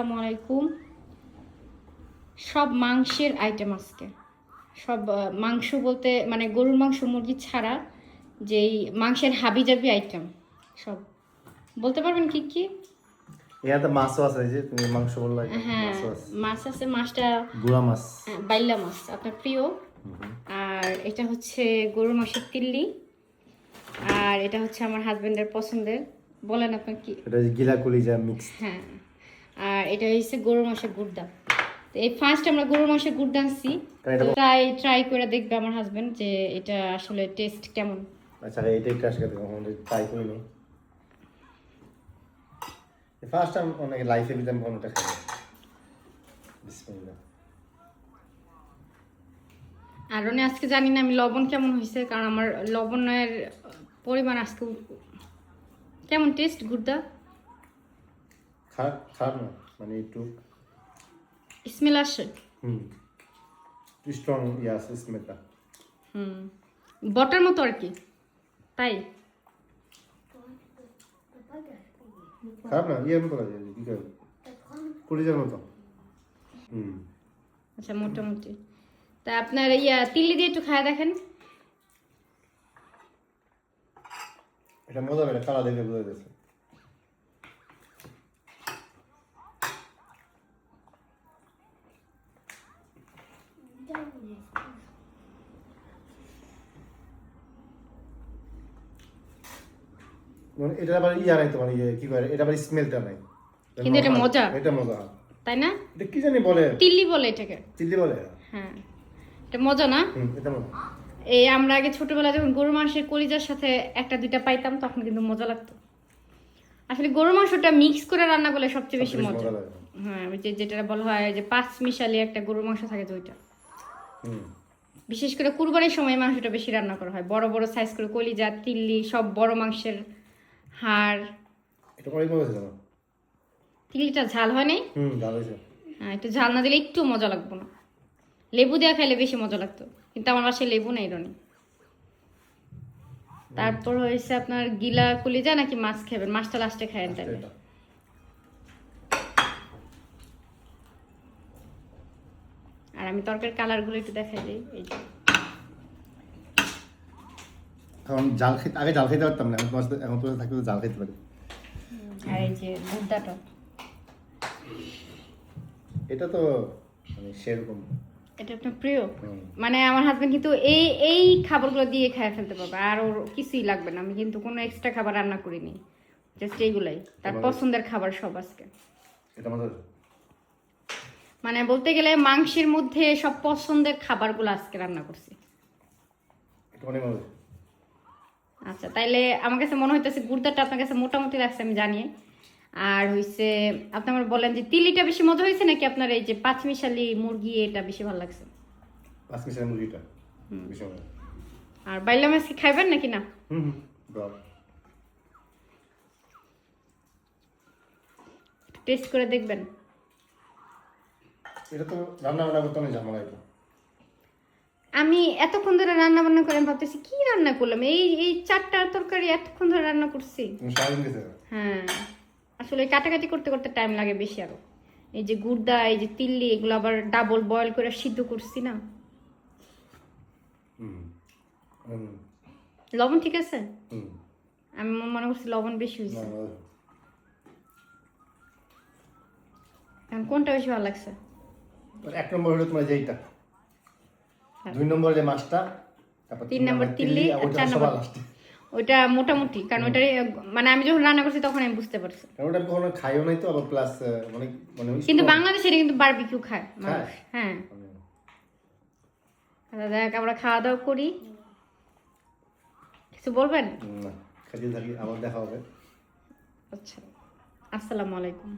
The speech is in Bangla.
আসসালামু আলাইকুম। সব মাংসের আইটেম আজকে। সব মাংস বলতে মানে গরুর মাংস মুরগি ছাড়া যেই মাংসের হাবি জাবি আইটেম সব। বলতে পারবেন কি কি? মাছও আছে যে তুমি মাংস বললা হ্যাঁ মাছ আছে মাছটা গুড়া মাছ। আহ, বাইলা মাছ আপনার প্রিয়। আর এটা হচ্ছে গরুর মাংসের তিল্লি। আর এটা হচ্ছে আমার হাজবেন্ডের পছন্দের। বলেন আপনার কি? এটা গিলা কলিজা মিক্স হ্যাঁ। আর এটা হচ্ছে গরুর মাংসের গুড়দা। তো এই ফার্স্ট আমরা গরুর মাংসের গুড়দা আনছি। তাই ট্রাই করে দেখবে আমার হাজবেন্ড যে এটা আসলে টেস্ট কেমন। আচ্ছা এইটা একটু আসলে ট্রাই করি নি। ফার্স্ট টাইম অনেক লাইফে আমি কোনোটা খাই। বিসমিল্লাহ। আর উনি আজকে জানি না আমি লবণ কেমন হয়েছে কারণ আমার লবণের পরিমাণ আজকে কেমন টেস্ট গুড়দা? খারাপ খারাপ না মানে একটু স্মেল আসে হুম স্ট্রং ইয়ে আছে স্মেলটা হুম বটার মতো আর কি তাই খারাপ না ইয়ের মতো লাগে কি করে কলিজার মতো হুম আচ্ছা মোটামুটি তা আপনার ইয়া তিল্লি দিয়ে একটু খায় দেখেন এটা মজা লাগে কালা দেখে বোঝা যাচ্ছে মানে এটা আবার ইয়া নাই তোমার ইয়ে কি করে এটা আবার স্মেলটা নাই। কিন্তু এটা মজা। এটা মজা। তাই না? এটা কি জানি বলে? তিল্লি বলে এটাকে। চিল্লি বলে? হ্যাঁ। এটা মজা না? এটা মজা। এই আমরা আগে ছোটবেলায় যখন গরু মাংসের কলিজার সাথে একটা দুইটা পাইতাম তখন কিন্তু মজা লাগতো। আসলে গরু মাংসটা মিক্স করে রান্না করলে সবচেয়ে বেশি মজা। হ্যাঁ যে যেটা বলা হয় যে পাঁচ মিশালি একটা গরুর মাংস থাকে যে ওইটা। বিশেষ করে কুরবানির সময় মাংসটা বেশি রান্না করা হয়। বড় বড় সাইজ করে কলিজা তিল্লি সব বড় মাংসের হাড়। তিল্লিটা ঝাল হয় নাই হুম ভালো হয়েছে। হ্যাঁ একটু ঝাল না দিলে একটু মজা লাগতো না। লেবু দেওয়া খাইলে বেশি মজা লাগতো। কিন্তু আমার বাসায় লেবু নেই রনি। তারপর হয়েছে আপনার গিলা কলিজা নাকি মাছ খাবেন মাছটা লাস্টে খায়েন তাহলে এটা আর আমি তরকারির কালারগুলো একটু দেখাই দিই এই যে। এখন জাল খেতে আগে জাল খেতে পারতাম না এখন তোমার এখন তোমার থাকলে জাল খেতে পারি। আর এই যে মুদ্রাটা এটা তো মানে সেরকম। এটা আপনার প্রিয়? মানে আমার হাজবেন্ড কিন্তু এই এই খাবারগুলো দিয়ে খেয়ে ফেলতে পারবে আর ওর কিছুই লাগবে না। আমি কিন্তু কোনো এক্সট্রা খাবার রান্না করিনি জাস্ট এইগুলাই। তার পছন্দের খাবার সব আজকে। এটা হয়েছে মানে বলতে গেলে মাংসের মধ্যে সব পছন্দের খাবারগুলো আজকে রান্না করছি। আচ্ছা তাইলে আমার কাছে মনে হইতেছে গুড়দাটা আপনার কাছে মোটামুটি লাগছে আমি জানি। আর হইছে আপনি আমার বলেন যে তিলিটা বেশি মজা হয়েছে নাকি আপনার এই যে পাঁচমিশালি মুরগি এটা বেশি ভালো লাগছে? পাঁচ মিশালি মুরগিটা বেশি আর বাইলা মাছ কি খাইবেন নাকি না? হুম টেস্ট করে দেখবেন। এটা তো রান্না বান্না করতে অনেক ঝামেলা এটা আমি এতক্ষণ ধরে রান্না বান্না করে ভাবতেছি কি রান্না করলাম? এই এই চারটা তরকারি এতক্ষণ ধরে রান্না করছি। হ্যাঁ। আসলে কাটাকাটি করতে করতে টাইম লাগে বেশি আরও। এই যে গুড়দা এই যে তিল্লি এগুলো আবার ডাবল বয়েল করে সিদ্ধ করছি না। লবণ ঠিক আছে? আমি মনে করছি লবণ বেশি হয়েছে কোনটা বেশি ভালো লাগছে? এক নম্বর হলো তোমার যেইটা দুই নম্বর যে মাছটা তারপর তিন নম্বর তিল্লি আর চার নম্বর ওইটা মোটামুটি কারণ ওইটা মানে আমি যখন রান্না করছি তখন আমি বুঝতে পারছি। কারণ ওটা কখনো খাইও নাই তো আবার প্লাস অনেক মানে কিন্তু। বাংলাদেশে এটা কিন্তু বারবিকিউ খায় মানুষ হ্যাঁ। মানে আচ্ছা, দেখ আমরা খাওয়া দাওয়া করি। কিছু বলবেন? না খাইতে থাকি আবার দেখা হবে। আচ্ছা আসসালামু আলাইকুম।